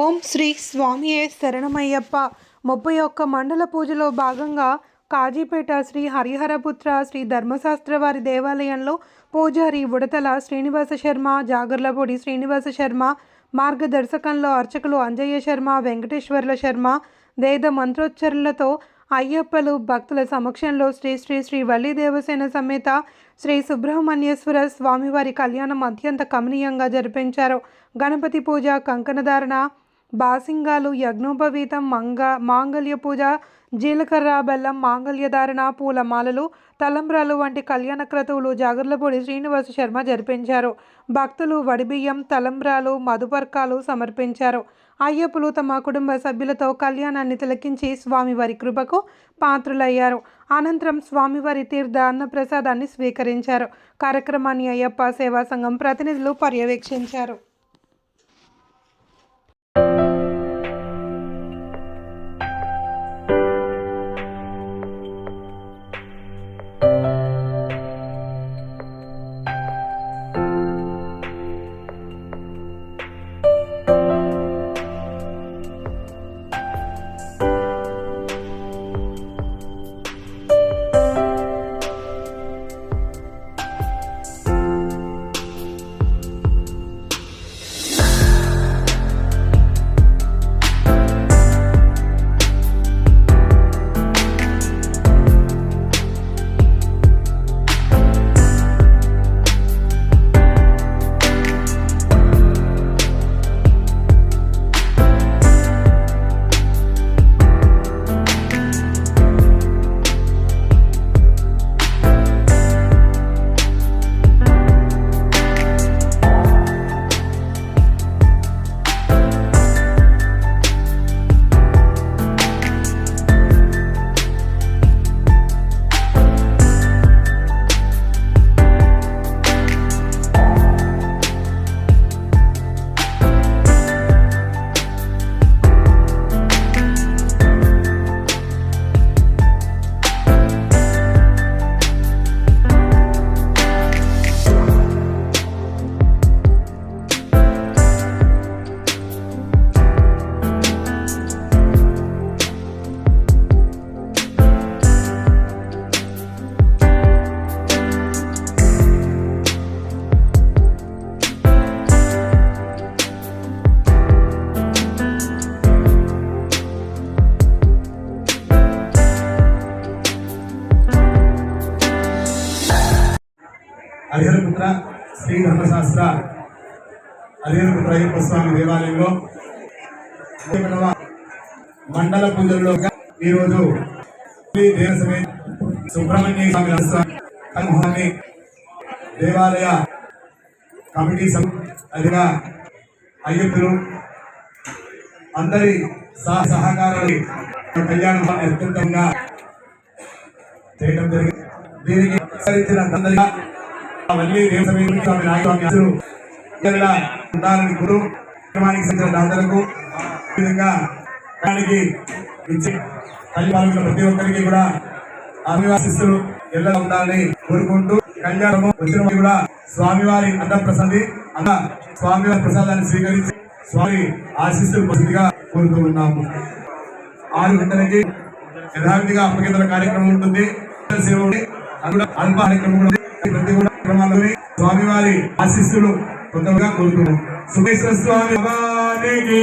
ఓం శ్రీ స్వామియే శరణమయ్యప్ప. ముప్పై ఒక్క మండల పూజలో భాగంగా కాజీపేట శ్రీ హరిహరపుత్ర శ్రీ ధర్మశాస్త్ర వారి దేవాలయంలో పూజారి ఉడతల శ్రీనివాస శర్మ జాగర్లపూడి శ్రీనివాస శర్మ మార్గదర్శకంలో అర్చకులు అంజయ్య శర్మ వెంకటేశ్వర్ల శర్మ వేద మంత్రోచ్చరణలతో అయ్యప్పలు భక్తుల సమక్షంలో శ్రీ శ్రీ శ్రీ వల్లి దేవసేన సమేత శ్రీ సుబ్రహ్మణ్యేశ్వర స్వామివారి కళ్యాణం అత్యంత కమనీయంగా జరిపించారు. గణపతి పూజ కంకణధారణ బాసింగాలు యజ్ఞోపవీతం మంగ మాంగళ్య పూజ జీలకర్ర బెల్లం మాంగళ్యధారణ పూలమాలలు తలంబ్రాలు వంటి కళ్యాణ క్రతువులు జాగర్లపూడి శ్రీనివాస శర్మ జరిపించారు. భక్తులు వడిబియ్యం తలంబ్రాలు మధుపర్కాలు సమర్పించారు. అయ్యప్పులు తమ కుటుంబ సభ్యులతో కళ్యాణాన్ని తిలకించి స్వామివారి కృపకు పాత్రులయ్యారు. అనంతరం స్వామివారి తీర్థ అన్నప్రసాదాన్ని స్వీకరించారు. కార్యక్రమాన్ని అయ్యప్ప సేవా సంఘం ప్రతినిధులు పర్యవేక్షించారు. అయ్యప్ప స్వామి దేవాలయంలో మండల పూజల్లో ఈరోజు సుబ్రహ్మణ్య స్వామి రహస్యాన్ని దేవాలయ కమిటీ అదిగా అయ్యప్పలు అందరి సహ సహకారాలు కళ్యాణం అత్యంతంగా చేయడం జరిగింది. దీనికి సహకరించిన అందరిగా మళ్ళీ రేపు స్వామి నాయకులు అందరూ ఇలా గురు కార్యక్రమానికి సంబంధించిన దాతలకు విధంగా ప్రతి ఒక్కరికి కూడా అభివాసిస్తులు ఎలా ఉండాలని కోరుకుంటూ కళ్యాణము వచ్చిన కూడా స్వామివారి అన్నప్రసాది అన్న స్వామివారి ప్రసాదాన్ని స్వీకరించి స్వామి ఆశీస్సులు ప్రసిద్ధిగా కోరుతూ ఉన్నాము. ఆరు గంటలకి యథావిధిగా అప్పగింతల కార్యక్రమం ఉంటుంది. సేవ అల్ప కార్యక్రమం ప్రతి కూడా స్వామివారి ఆశీస్సులు కొంతగా కోరుతున్నాం సుమేశ్వర స్వామి భగవానికి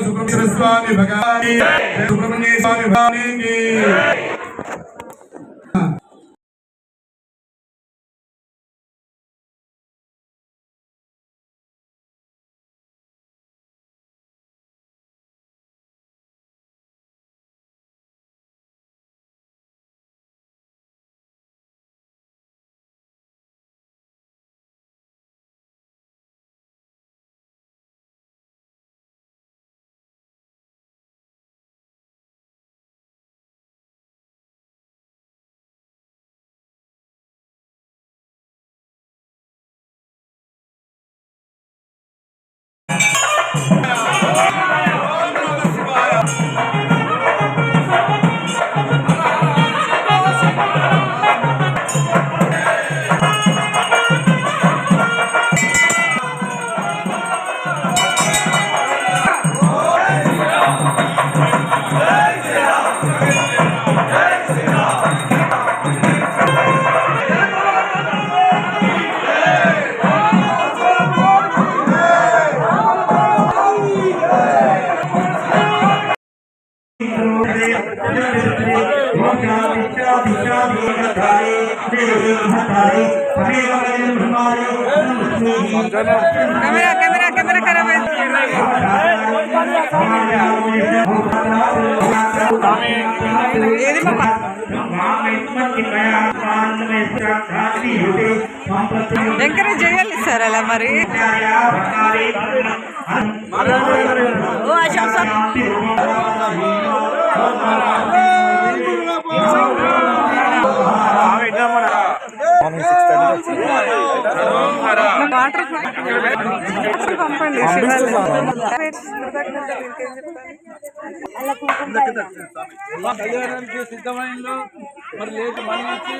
సుబ్రహ్మణ్య స్వామి భగవాని సుబ్రహ్మణ్య స్వామి భగవానికి కెమెరా కెమెరా కెమెరా ఖరాబ్ అయింది. ఏది ఎంకరేజ్ చేయాలి సార్ అలా మరి? ఓ అశోక్ సార్. వాటర్ పంపండి కళ్యాణానికి సిద్ధమైందో మరి లేదు మనం వచ్చి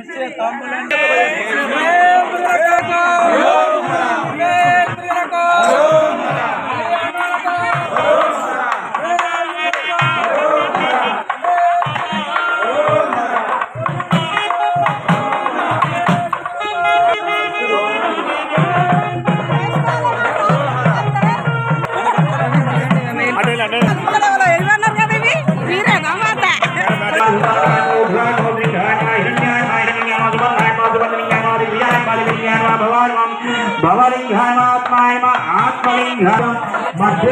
ఇచ్చే తాంబూలం.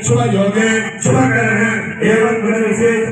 आदित्य मधुजात पुरुषों विवाहस्य भरात प्राप्तवायात वाय लक्ष्मी छत्रे शुभ योगे शुभ करणे एवं गुण विशेष